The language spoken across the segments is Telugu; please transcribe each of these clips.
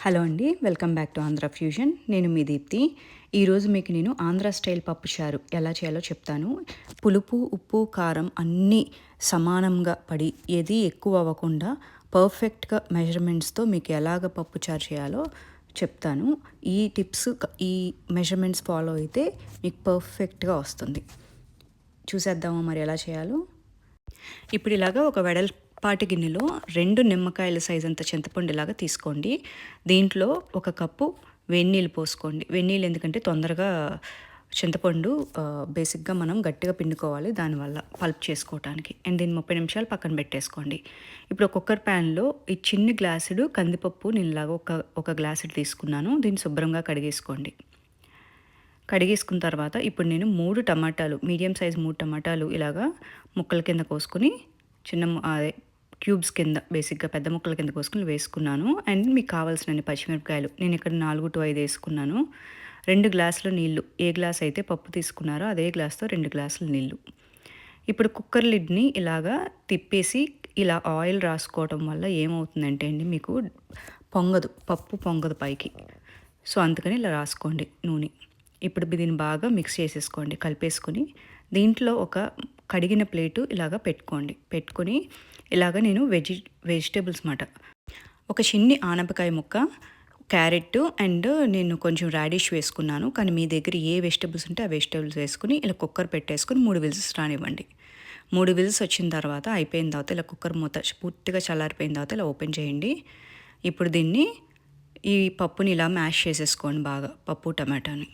హలో అండి welcome back to Andhra fusion. నేను మీ దీప్తి. ఈరోజు మీకు నేను ఆంధ్ర స్టైల్ పప్పు చారు ఎలా చేయాలో చెప్తాను. పులుపు ఉప్పు కారం అన్నీ సమానంగా పడి ఏది ఎక్కువ అవ్వకుండా పర్ఫెక్ట్గా మెజర్మెంట్స్తో మీకు ఎలాగ పప్పు చారు చేయాలో చెప్తాను. ఈ టిప్స్ ఈ మెజర్మెంట్స్ ఫాలో అయితే మీకు పర్ఫెక్ట్గా వస్తుంది. చూసేద్దామా మరి ఎలా చేయాలో? ఇప్పుడు ఇలాగా ఒక వెడల్ పాటి గిన్నెలో రెండు నిమ్మకాయల సైజ్ అంత చింతపండు ఇలాగా తీసుకోండి. దీంట్లో ఒక కప్పు వెన్నీళ్ళు పోసుకోండి. వెన్నీళ్ళు ఎందుకంటే తొందరగా చింతపండు బేసిక్గా మనం గట్టిగా పిండుకోవాలి దానివల్ల పల్ప్ చేసుకోవడానికి అండ్ దీన్ని ముప్పై నిమిషాలు పక్కన పెట్టేసుకోండి. ఇప్పుడు కుక్కర్ ప్యాన్లో ఈ చిన్ని గ్లాసుడు కందిపప్పు నీళ్ళలాగా ఒక ఒక గ్లాసుడు తీసుకున్నాను. దీన్ని శుభ్రంగా కడిగేసుకోండి. కడిగేసుకున్న తర్వాత ఇప్పుడు నేను మూడు టమాటాలు మీడియం సైజ్ మూడు టమాటాలు ఇలాగా ముక్కల కింద కోసుకొని చిన్న అదే క్యూబ్స్ కింద బేసిక్గా పెద్ద ముక్కల కింద కోసుకుని వేసుకున్నాను. అండ్ మీకు కావాల్సిన పచ్చిమిరపకాయలు. నేను ఇక్కడ నాలుగు టు ఐదు వేసుకున్నాను. రెండు గ్లాసులు నీళ్ళు. ఏ గ్లాస్ అయితే పప్పు తీసుకున్నారో అదే గ్లాస్తో రెండు గ్లాసుల నీళ్ళు. ఇప్పుడు కుక్కర్ లిడ్ని ఇలాగా తిప్పేసి ఇలా ఆయిల్ రాసుకోవటం వల్ల ఏమవుతుందంటే అండి మీకు పొంగదు. పప్పు పొంగదు పైకి. సో అందుకని ఇలా రాసుకోండి నూనె. ఇప్పుడు దీన్ని బాగా మిక్స్ చేసేసుకోండి. కలిపేసుకొని దీంట్లో ఒక కడిగిన ప్లేటు ఇలాగ పెట్టుకోండి. పెట్టుకొని ఇలాగ నేను వెజి వెజిటేబుల్స్ మాట. ఒక చిన్ని ఆనపకాయ ముక్క క్యారెట్ అండ్ నేను కొంచెం రాడిష్ వేసుకున్నాను. కానీ మీ దగ్గర ఏ వెజిటేబుల్స్ ఉంటే ఆ వెజిటేబుల్స్ వేసుకుని ఇలా కుక్కర్ పెట్టేసుకుని మూడు విల్స్ రానివ్వండి. మూడు విల్స్ వచ్చిన తర్వాత అయిపోయిన తర్వాత ఇలా కుక్కర్ మూత పూర్తిగా చల్లారిపోయిన తర్వాత ఇలా ఓపెన్ చేయండి. ఇప్పుడు దీన్ని ఈ పప్పుని ఇలా మ్యాష్ చేసేసుకోండి బాగా పప్పు టమాటాని.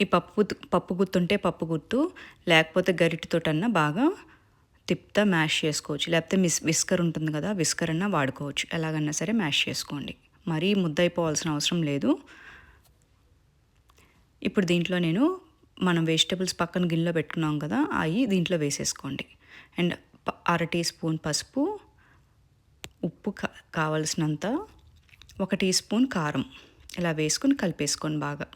ఈ పప్పు గుత్తు- పప్పు గుర్తుంటే పప్పు గుర్తు లేకపోతే గరిటతోటన్నా బాగా తిప్తా మ్యాష్ చేసుకోవచ్చు. లేకపోతే మిస్ విస్కర్ ఉంటుంది కదా విస్కర్ అన్నా వాడుకోవచ్చు. ఎలాగన్నా సరే మ్యాష్ చేసుకోండి. మరీ ముద్దయిపోవాల్సిన అవసరం లేదు. ఇప్పుడు దీంట్లో నేను మనం వెజిటబుల్స్ పక్కన గిన్నెలో పెట్టుకున్నాం కదా అవి దీంట్లో వేసేసుకోండి. అండ్ ప- అర టీ స్పూన్ పసుపు ఉప్పు కా కావలసినంత ఒక టీ స్పూన్ కారం. ఇలా వేసుకొని కలిపేసుకోండి బాగా.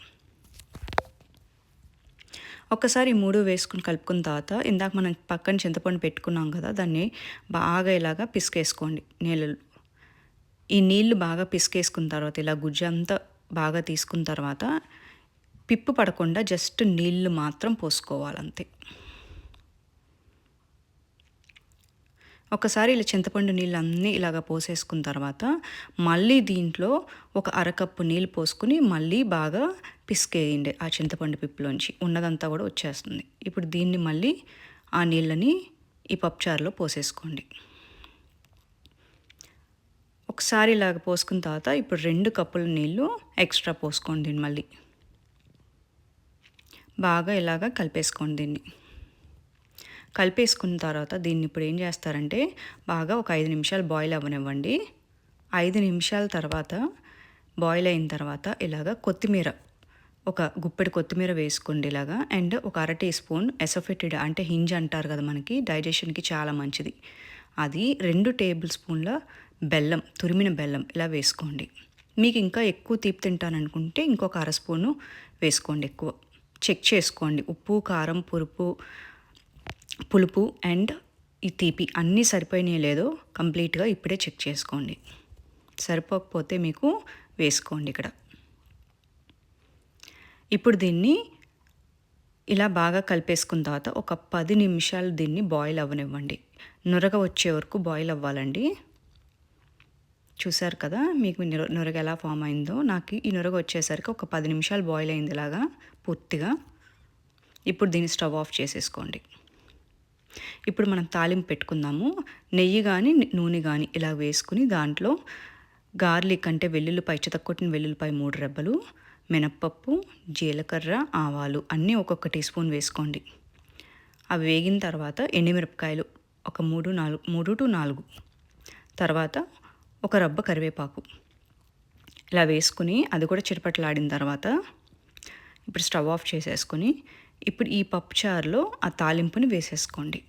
ఒక్కసారి మూడు వేసుకుని కలుపుకున్న తర్వాత ఇందాక మనం పక్కన చింతపండు పెట్టుకున్నాం కదా దాన్ని బాగా ఇలాగా పిసికేసుకోండి నీళ్ళలో. ఈ నీళ్ళు బాగా పిసికేసుకున్న తర్వాత ఇలా గుజ్జు అంతా బాగా తీసుకున్న తర్వాత పిప్పు పడకుండా జస్ట్ నీళ్ళు మాత్రం పోసుకోవాలంతే. ఒకసారి ఇలా చింతపండు నీళ్ళు అన్నీ ఇలాగ పోసేసుకున్న తర్వాత మళ్ళీ దీంట్లో ఒక అరకప్పు నీళ్ళు పోసుకుని మళ్ళీ బాగా పిసికేయండి ఆ చింతపండు పిప్పులోంచి. ఉన్నదంతా కూడా వచ్చేస్తుంది. ఇప్పుడు దీన్ని మళ్ళీ ఆ నీళ్ళని ఈ పప్పుచారులో పోసేసుకోండి. ఒకసారి ఇలాగ పోసుకున్న తర్వాత ఇప్పుడు రెండు కప్పుల నీళ్ళు ఎక్స్ట్రా పోసుకోండి దీన్ని మళ్ళీ. బాగా ఇలాగ కలిపేసుకోండి దీన్ని. కలిపేసుకున్న తర్వాత దీన్ని ఇప్పుడు ఏం చేస్తారంటే బాగా ఒక ఐదు నిమిషాలు బాయిల్ అవ్వనివ్వండి. ఐదు నిమిషాల తర్వాత బాయిల్ అయిన తర్వాత ఇలాగ కొత్తిమీర ఒక గుప్పెడు కొత్తిమీర వేసుకోండి ఇలాగా. అండ్ ఒక అర టీ స్పూన్ ఎసోఫెటిడ్ అంటే హింజ్ అంటారు కదా మనకి డైజెషన్కి చాలా మంచిది. అది రెండు టేబుల్ స్పూన్ల బెల్లం తురిమిన బెల్లం ఇలా వేసుకోండి. మీకు ఇంకా ఎక్కువ తీపి తింటాననుకుంటే ఇంకొక అర స్పూను వేసుకోండి ఎక్కువ. చెక్ చేసుకోండి. ఉప్పు కారం పురుపు పులుపు అండ్ ఈ తీపి అన్నీ సరిపోయినాయో లేదో కంప్లీట్గా ఇప్పుడే చెక్ చేసుకోండి. సరిపోకపోతే మీకు వేసుకోండి ఇక్కడ. ఇప్పుడు దీన్ని ఇలా బాగా కలిపేసుకున్న తర్వాత ఒక పది నిమిషాలు దీన్ని బాయిల్ అవ్వనివ్వండి. నురగ వచ్చే వరకు బాయిల్ అవ్వాలండి. చూసారు కదా మీకు నురగ ఎలా ఫామ్ అయిందో? నాకు ఈ నురగ వచ్చేసరికి ఒక పది నిమిషాలు బాయిల్ అయింది ఇలాగా పూర్తిగా. ఇప్పుడు దీన్ని స్టవ్ ఆఫ్ చేసేసుకోండి. ఇప్పుడు మనం తాలింపు పెట్టుకుందాము. నెయ్యి కానీ నూనె కానీ ఇలా వేసుకుని దాంట్లో గార్లిక్ అంటే వెల్లుల్లిపాయ చితక్కొట్టిన వెల్లుల్లిపాయ మూడు రెబ్బలు మినప్పప్పు జీలకర్ర ఆవాలు అన్నీ ఒక్కొక్క టీ స్పూన్ వేసుకోండి. అవి వేగిన తర్వాత ఎండుమిరపకాయలు ఒక మూడు నాలుగు మూడు టు నాలుగు. తర్వాత ఒక రబ్బ కరివేపాకు. ఇలా వేసుకుని అది కూడా చిరపట్లాడిన తర్వాత ఇప్పుడు స్టవ్ ఆఫ్ చేసేసుకొని ఇప్పుడు ఈ పప్పు చారులో ఆ తాలింపుని వేసేసుకోండి.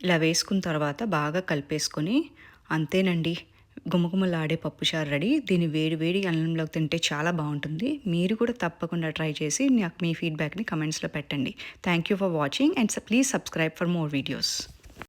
ఇలా వేసుకున్న తర్వాత బాగా కలిపేసుకొని అంతేనండి గుమగుమలాడే పప్పుచారు రెడీ. దీన్ని వేడి వేడి అన్నంలోకి తింటే చాలా బాగుంటుంది. మీరు కూడా తప్పకుండా ట్రై చేసి నాకు మీ ఫీడ్బ్యాక్ని కమెంట్స్లో పెట్టండి. Thank you for watching and please subscribe for more videos